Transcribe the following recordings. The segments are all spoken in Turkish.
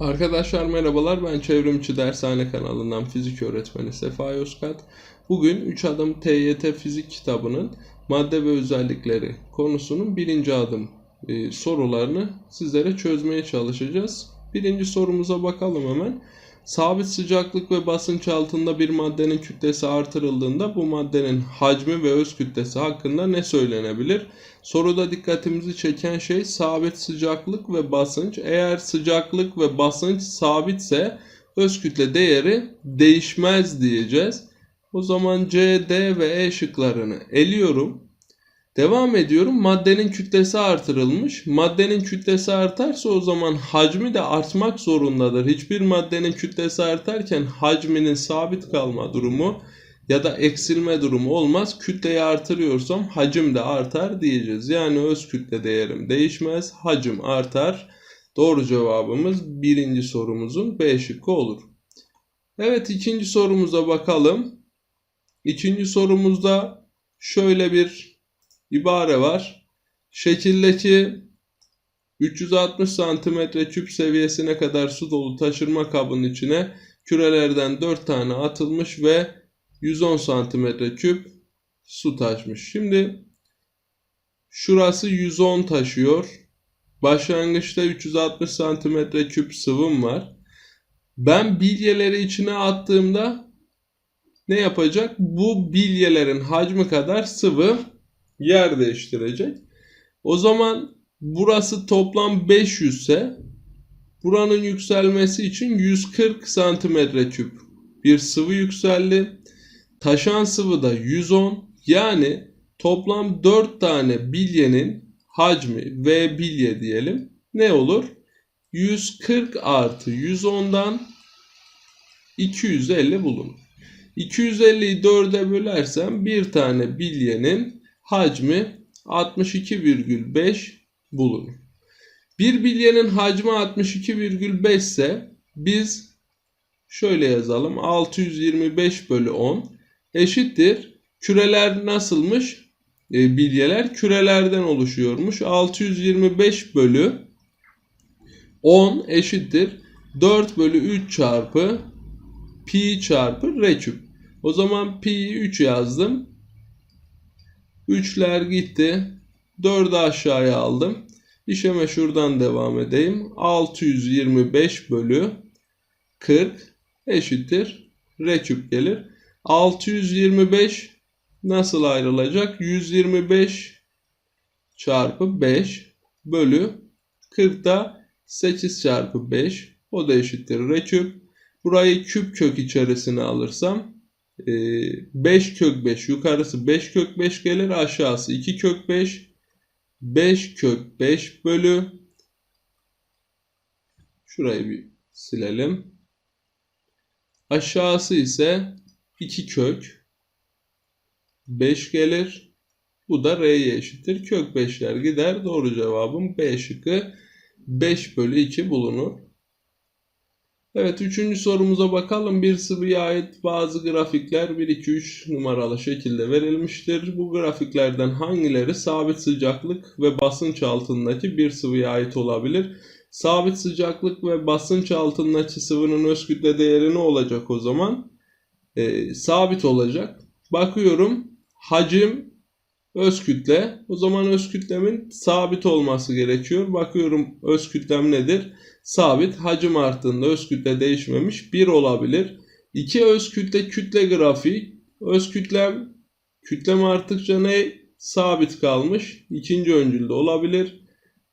Arkadaşlar merhabalar ben Çevrimçi Dershane kanalından fizik öğretmeni Sefa Yozkat. Bugün 3 adım TYT fizik kitabının madde ve özellikleri konusunun birinci adım e, sorularını sizlere çözmeye çalışacağız. Birinci sorumuza bakalım hemen. Sabit sıcaklık ve basınç altında bir maddenin kütlesi artırıldığında bu maddenin hacmi ve öz kütlesi hakkında ne söylenebilir? Soruda dikkatimizi çeken şey sabit sıcaklık ve basınç. Eğer sıcaklık ve basınç sabitse öz kütle değeri değişmez diyeceğiz. O zaman C, D ve E şıklarını eliyorum. Devam ediyorum. Maddenin kütlesi artırılmış. Maddenin kütlesi artarsa o zaman hacmi de artmak zorundadır. Hiçbir maddenin kütlesi artarken hacminin sabit kalma durumu ya da eksilme durumu olmaz. Kütleyi artırıyorsam hacim de artar diyeceğiz. Yani öz kütle değerim değişmez. Hacim artar. Doğru cevabımız birinci sorumuzun B şıkkı olur. Evet ikinci sorumuza bakalım. İkinci sorumuzda şöyle bir ibare var. Şekildeki 360 santimetre küp seviyesine kadar su dolu taşırma kabının içine kürelerden 4 tane atılmış ve 110 santimetre küp su taşmış. Şimdi şurası 110 taşıyor. Başlangıçta 360 santimetre küp sıvım var. Ben bilyeleri içine attığımda ne yapacak? Bu bilyelerin hacmi kadar sıvı yer değiştirecek. O zaman burası toplam 500 ise buranın yükselmesi için 140 santimetre küp bir sıvı yükseldi. Taşan sıvı da 110 yani toplam 4 tane bilyenin hacmi V bilye diyelim ne olur? 140 artı 110'dan 250 bulunur. 250'yi 4'e bölersem bir tane bilyenin hacmi 62,5 bulunur. Bir bilyenin hacmi 62,5 ise biz şöyle yazalım 625 bölü 10 eşittir. Küreler nasılmış? E, bilyeler kürelerden oluşuyormuş. 625 bölü 10 eşittir. 4 bölü 3 çarpı pi çarpı r küp. O zaman pi'yi 3 yazdım. 3'ler gitti. 4'ü aşağıya aldım. İşeme şuradan devam edeyim. 625 bölü 40 eşittir. R küp gelir. 625 nasıl ayrılacak? 125 çarpı 5 bölü 40'da 8 çarpı 5 o da eşittir R küp. Burayı küp kök içerisine alırsam 5 kök 5 yukarısı 5 kök 5 gelir aşağısı 2 kök 5 5 kök 5 bölü şurayı bir silelim. Aşağısı ise 2 kök 5 gelir. Bu da R'ye eşittir. Kök 5'ler gider. Doğru cevabım B şıkkı 5 bölü 2 bulunur. Evet üçüncü sorumuza bakalım. Bir sıvıya ait bazı grafikler 1, 2, 3 numaralı şekilde verilmiştir. Bu grafiklerden hangileri sabit sıcaklık ve basınç altındaki bir sıvıya ait olabilir? Sabit sıcaklık ve basınç altındaki sıvının öz kütle değeri ne olacak o zaman? Ee, sabit olacak. Bakıyorum hacim öz kütle. O zaman öz kütlemin sabit olması gerekiyor. Bakıyorum öz kütlem nedir? Sabit. Hacim arttığında öz kütle değişmemiş. 1 olabilir. 2 öz kütle kütle grafiği. Öz kütlem kütlem arttıkça ne? Sabit kalmış. İkinci öncülde olabilir.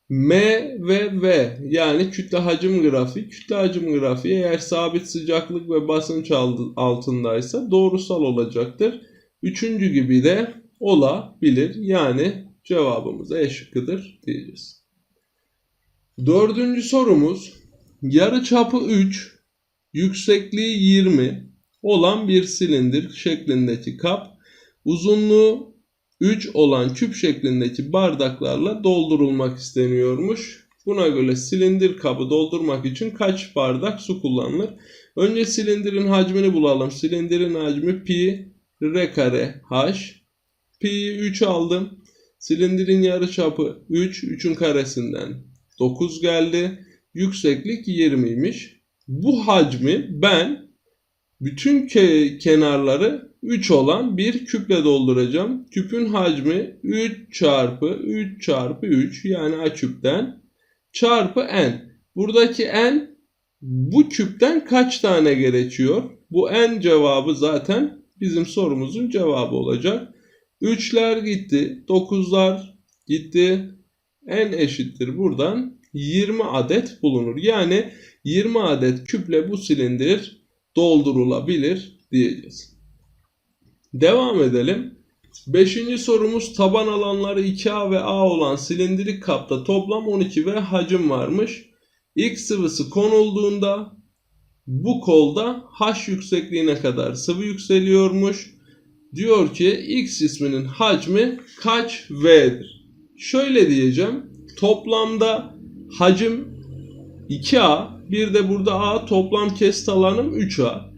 M ve V yani kütle hacim grafiği. Kütle hacim grafiği eğer sabit sıcaklık ve basınç altındaysa doğrusal olacaktır. Üçüncü gibi de olabilir. Yani cevabımız E şıkkıdır diyeceğiz. Dördüncü sorumuz yarı çapı 3, yüksekliği 20 olan bir silindir şeklindeki kap uzunluğu 3 olan küp şeklindeki bardaklarla doldurulmak isteniyormuş. Buna göre silindir kabı doldurmak için kaç bardak su kullanılır? Önce silindirin hacmini bulalım. Silindirin hacmi pi r kare h. Pi'yi 3 aldım. Silindirin yarıçapı 3. 3'ün karesinden 9 geldi. yükseklik 20'ymiş. Bu hacmi ben bütün ke- kenarları 3 olan bir küple dolduracağım. Küpün hacmi 3 çarpı 3 çarpı 3 yani A küpten çarpı n. Buradaki n bu küpten kaç tane gerekiyor? Bu n cevabı zaten bizim sorumuzun cevabı olacak. 3'ler gitti, 9'lar gitti. N eşittir buradan 20 adet bulunur. Yani 20 adet küple bu silindir doldurulabilir diyeceğiz. Devam edelim. Beşinci sorumuz taban alanları 2A ve A olan silindirik kapta toplam 12 ve hacim varmış. X sıvısı konulduğunda bu kolda H yüksekliğine kadar sıvı yükseliyormuş. Diyor ki X cisminin hacmi kaç V'dir? Şöyle diyeceğim. Toplamda hacim 2A bir de burada A toplam kesit alanım 3A.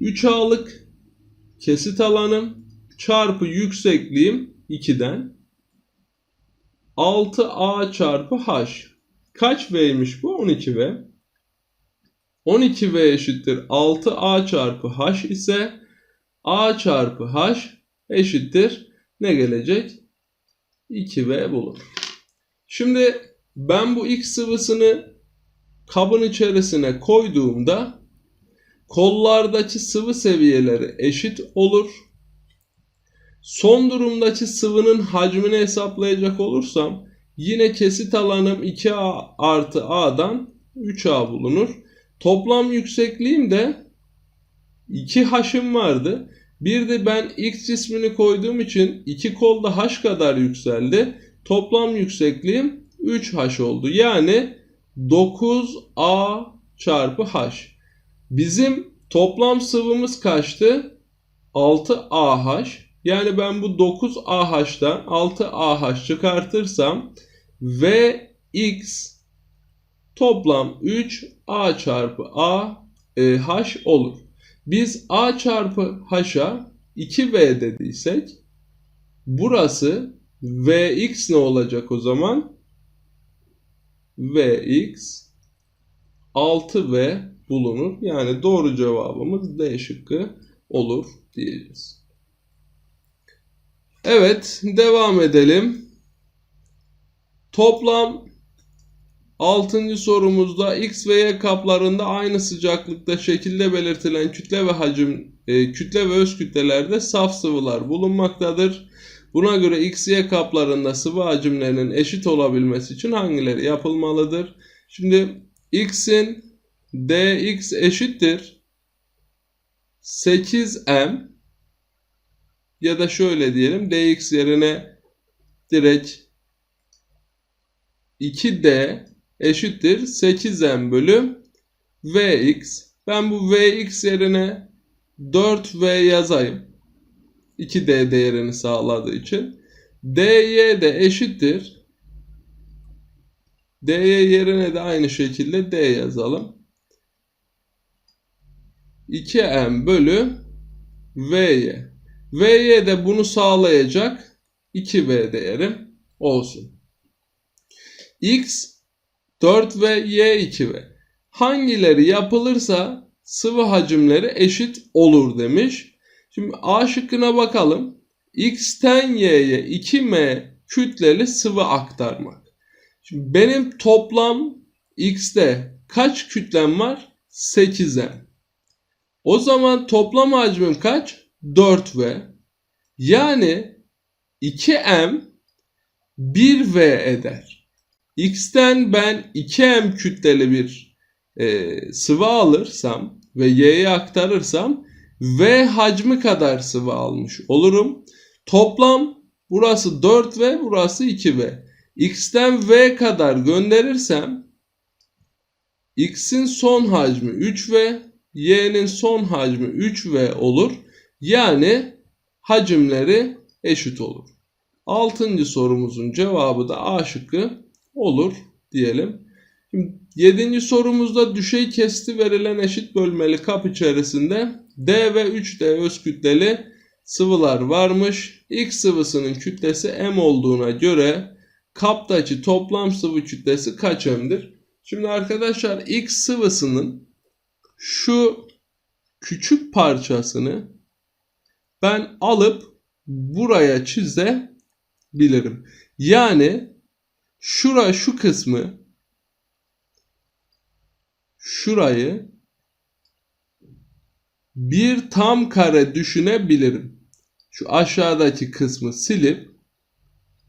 3A'lık kesit alanım çarpı yüksekliğim 2'den 6A çarpı H. Kaç V'ymiş bu? 12V. 12V eşittir 6A çarpı H ise A çarpı H eşittir ne gelecek? 2V bulur. Şimdi ben bu X sıvısını kabın içerisine koyduğumda kollardaki sıvı seviyeleri eşit olur. Son durumdaki sıvının hacmini hesaplayacak olursam yine kesit alanım 2A artı A'dan 3A bulunur. Toplam yüksekliğim de 2 h'ım vardı. Bir de ben X cismini koyduğum için iki kolda h kadar yükseldi. Toplam yüksekliğim 3h oldu. Yani 9a çarpı h. Bizim toplam sıvımız kaçtı? 6ah. Yani ben bu 9ah'tan 6ah çıkartırsam Vx toplam 3a çarpı a e, h olur. Biz a çarpı h'a 2v dediysek burası vx ne olacak o zaman? vx 6v bulunur. Yani doğru cevabımız D şıkkı olur diyeceğiz. Evet devam edelim. Toplam 6. sorumuzda X ve Y kaplarında aynı sıcaklıkta şekilde belirtilen kütle ve hacim e, kütle ve öz kütlelerde saf sıvılar bulunmaktadır. Buna göre X, Y kaplarında sıvı hacimlerinin eşit olabilmesi için hangileri yapılmalıdır? Şimdi X'in dx eşittir 8m ya da şöyle diyelim dx yerine direkt 2d eşittir 8m bölü vx. Ben bu vx yerine 4v yazayım. 2d değerini sağladığı için. dy de eşittir. dy yerine de aynı şekilde d yazalım. 2m bölü vy. vy de bunu sağlayacak 2v değerim olsun. x 4 ve y 2 v. Hangileri yapılırsa sıvı hacimleri eşit olur demiş. Şimdi A şıkkına bakalım. X'ten Y'ye 2M kütleli sıvı aktarmak. Şimdi benim toplam X'te kaç kütlem var? 8M. O zaman toplam hacmim kaç? 4V. Yani 2M 1V eder. X'ten ben 2M kütleli bir e, sıvı alırsam ve Y'ye aktarırsam V hacmi kadar sıvı almış olurum. Toplam burası 4 v burası 2 v. X'ten V kadar gönderirsem X'in son hacmi 3 v, Y'nin son hacmi 3 v olur. Yani hacimleri eşit olur. Altıncı sorumuzun cevabı da A şıkkı olur diyelim. Şimdi yedinci sorumuzda düşey kesti verilen eşit bölmeli kap içerisinde D ve 3D öz kütleli sıvılar varmış. X sıvısının kütlesi M olduğuna göre kaptaki toplam sıvı kütlesi kaç M'dir? Şimdi arkadaşlar X sıvısının şu küçük parçasını ben alıp buraya çizebilirim. Yani şura şu kısmı şurayı bir tam kare düşünebilirim. Şu aşağıdaki kısmı silip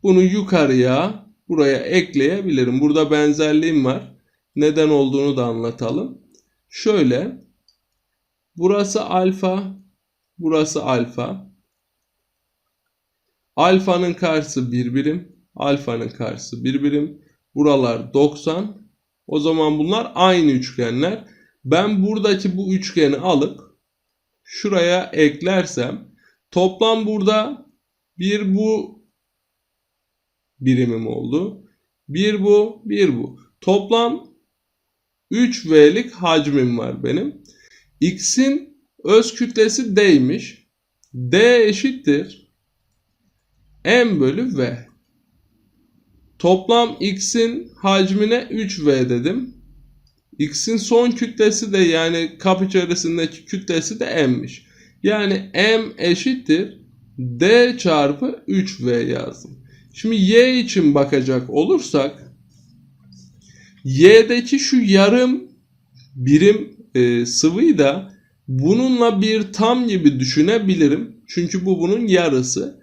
bunu yukarıya buraya ekleyebilirim. Burada benzerliğim var. Neden olduğunu da anlatalım. Şöyle burası alfa, burası alfa. Alfanın karşısı bir birim, alfanın karşısı bir birim. Buralar 90. O zaman bunlar aynı üçgenler. Ben buradaki bu üçgeni alıp şuraya eklersem toplam burada bir bu birimim oldu. Bir bu, bir bu. Toplam 3V'lik hacmim var benim. X'in öz kütlesi D'ymiş. D eşittir M bölü V. Toplam X'in hacmine 3V dedim. X'in son kütlesi de yani kap içerisindeki kütlesi de M'miş. Yani M eşittir D çarpı 3V yazdım. Şimdi Y için bakacak olursak Y'deki şu yarım birim e, sıvıyı da bununla bir tam gibi düşünebilirim. Çünkü bu bunun yarısı.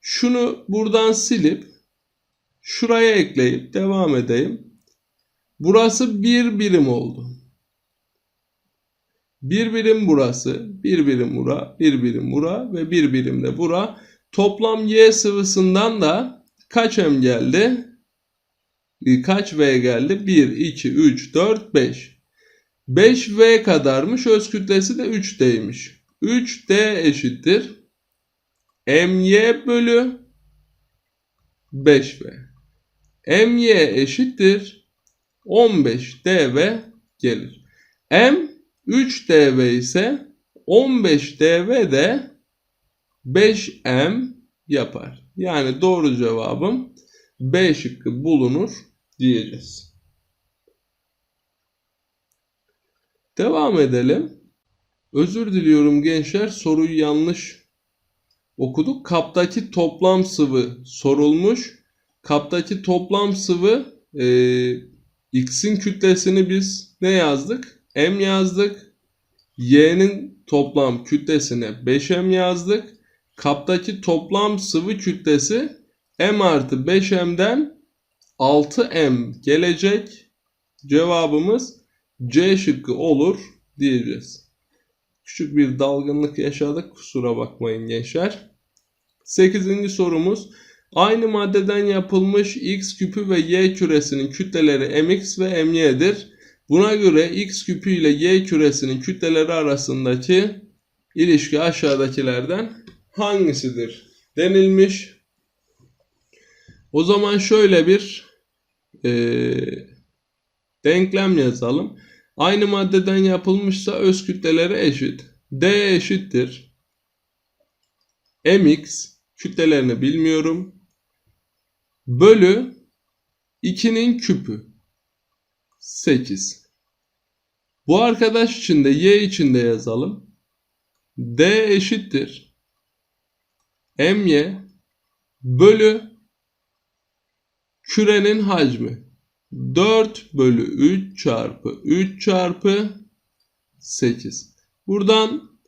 Şunu buradan silip şuraya ekleyip devam edeyim. Burası bir birim oldu. Bir birim burası, bir birim bura, bir birim bura ve bir birim de bura. Toplam Y sıvısından da kaç M geldi? Kaç V geldi? 1, 2, 3, 4, 5. 5V kadarmış. Öz kütlesi de 3D'ymiş. 3D eşittir. MY bölü 5V. MY eşittir. 15 dv gelir. M 3 dv ise 15 dv de 5m yapar. Yani doğru cevabım B şıkkı bulunur diyeceğiz. Devam edelim. Özür diliyorum gençler soruyu yanlış okuduk. Kaptaki toplam sıvı sorulmuş. Kaptaki toplam sıvı e, X'in kütlesini biz ne yazdık? M yazdık. Y'nin toplam kütlesine 5M yazdık. Kaptaki toplam sıvı kütlesi M artı 5M'den 6M gelecek. Cevabımız C şıkkı olur diyeceğiz. Küçük bir dalgınlık yaşadık kusura bakmayın gençler. 8. sorumuz Aynı maddeden yapılmış x küpü ve y küresinin kütleleri mx ve my'dir. Buna göre x küpü ile y küresinin kütleleri arasındaki ilişki aşağıdakilerden hangisidir denilmiş. O zaman şöyle bir e, denklem yazalım. Aynı maddeden yapılmışsa öz kütleleri eşit. D eşittir. mx kütlelerini bilmiyorum bölü 2'nin küpü 8. Bu arkadaş için de y için de yazalım. d eşittir my bölü kürenin hacmi 4 bölü 3 çarpı 3 çarpı 8. Buradan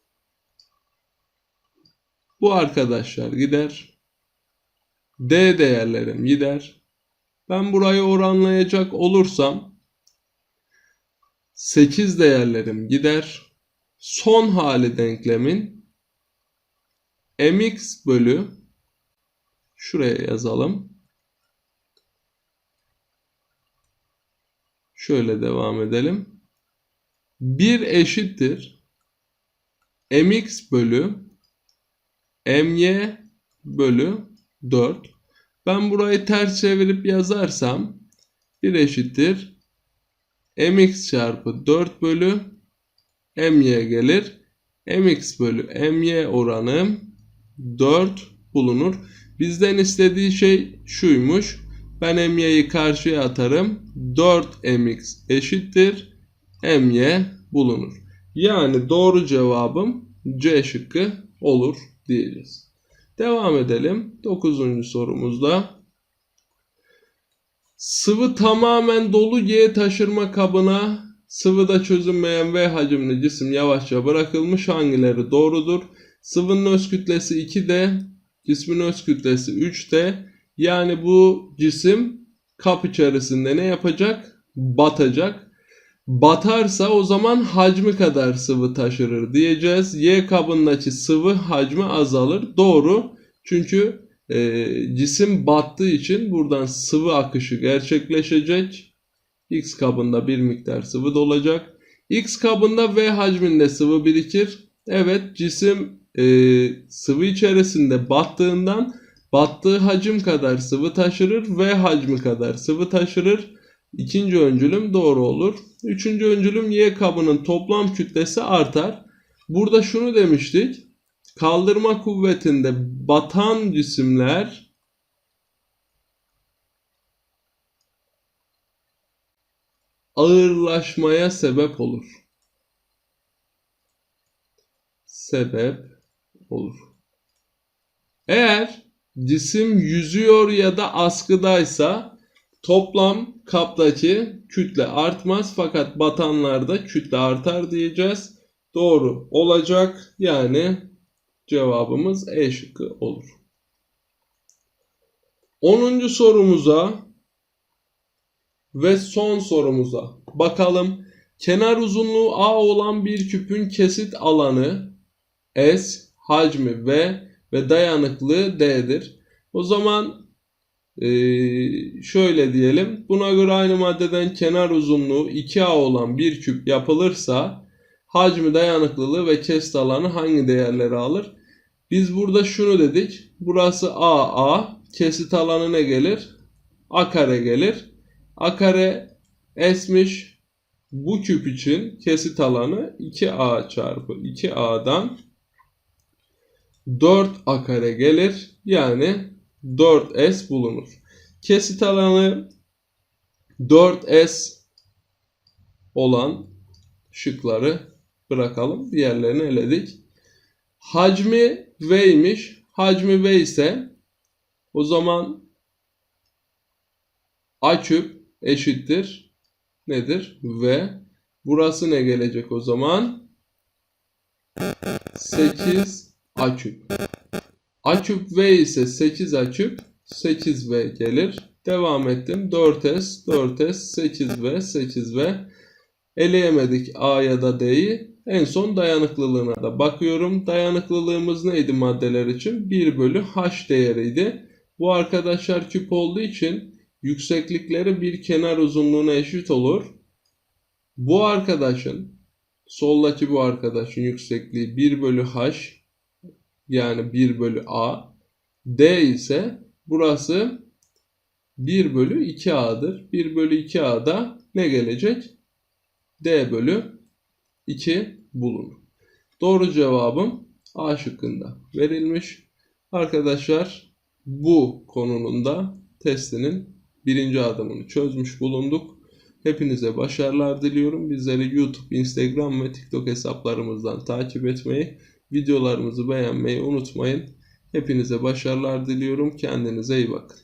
bu arkadaşlar gider. D değerlerim gider. Ben burayı oranlayacak olursam 8 değerlerim gider. Son hali denklemin mx bölü şuraya yazalım. Şöyle devam edelim. 1 eşittir mx bölü my bölü 4. Ben burayı ters çevirip yazarsam 1 eşittir mx çarpı 4 bölü my gelir. mx bölü my oranı 4 bulunur. Bizden istediği şey şuymuş. Ben m'yi karşıya atarım. 4mx eşittir. my bulunur. Yani doğru cevabım C şıkkı olur diyeceğiz. Devam edelim. 9. sorumuzda. Sıvı tamamen dolu Y taşırma kabına sıvıda çözünmeyen V hacimli cisim yavaşça bırakılmış hangileri doğrudur? Sıvının öz kütlesi 2D, cismin öz kütlesi 3D. Yani bu cisim kap içerisinde ne yapacak? Batacak. Batarsa o zaman hacmi kadar sıvı taşırır diyeceğiz. Y kabındaki sıvı hacmi azalır. Doğru. Çünkü e, cisim battığı için buradan sıvı akışı gerçekleşecek. X kabında bir miktar sıvı dolacak. X kabında V hacminde sıvı birikir. Evet cisim e, sıvı içerisinde battığından battığı hacim kadar sıvı taşırır. V hacmi kadar sıvı taşırır. İkinci öncülüm doğru olur. Üçüncü öncülüm Y kabının toplam kütlesi artar. Burada şunu demiştik. Kaldırma kuvvetinde batan cisimler ağırlaşmaya sebep olur. Sebep olur. Eğer cisim yüzüyor ya da askıdaysa toplam kaptaki kütle artmaz fakat batanlarda kütle artar diyeceğiz. Doğru olacak. Yani cevabımız E şıkkı olur. 10. sorumuza ve son sorumuza bakalım. Kenar uzunluğu A olan bir küpün kesit alanı S, hacmi V ve dayanıklığı D'dir. O zaman ee, şöyle diyelim. Buna göre aynı maddeden kenar uzunluğu 2A olan bir küp yapılırsa hacmi dayanıklılığı ve kesit alanı hangi değerleri alır? Biz burada şunu dedik. Burası AA. Kesit alanı ne gelir? A kare gelir. A kare S'miş. Bu küp için kesit alanı 2A çarpı 2A'dan 4A kare gelir. Yani 4S bulunur. Kesit alanı 4S olan şıkları bırakalım. Diğerlerini eledik. Hacmi V'ymiş. Hacmi V ise o zaman A küp eşittir. Nedir? V. Burası ne gelecek o zaman? 8 A küp. A küp V ise 8 A küp 8V gelir. Devam ettim. 4S, 4S, 8V, 8V. Eleyemedik A ya da D'yi. En son dayanıklılığına da bakıyorum. Dayanıklılığımız neydi maddeler için? 1 bölü H değeriydi. Bu arkadaşlar küp olduğu için yükseklikleri bir kenar uzunluğuna eşit olur. Bu arkadaşın soldaki bu arkadaşın yüksekliği 1 bölü H yani 1 bölü A. D ise burası 1 bölü 2A'dır. 1 bölü 2A'da ne gelecek? D bölü 2 bulunur. Doğru cevabım A şıkkında verilmiş. Arkadaşlar bu konunun da testinin birinci adımını çözmüş bulunduk. Hepinize başarılar diliyorum. Bizleri YouTube, Instagram ve TikTok hesaplarımızdan takip etmeyi, videolarımızı beğenmeyi unutmayın. Hepinize başarılar diliyorum. Kendinize iyi bakın.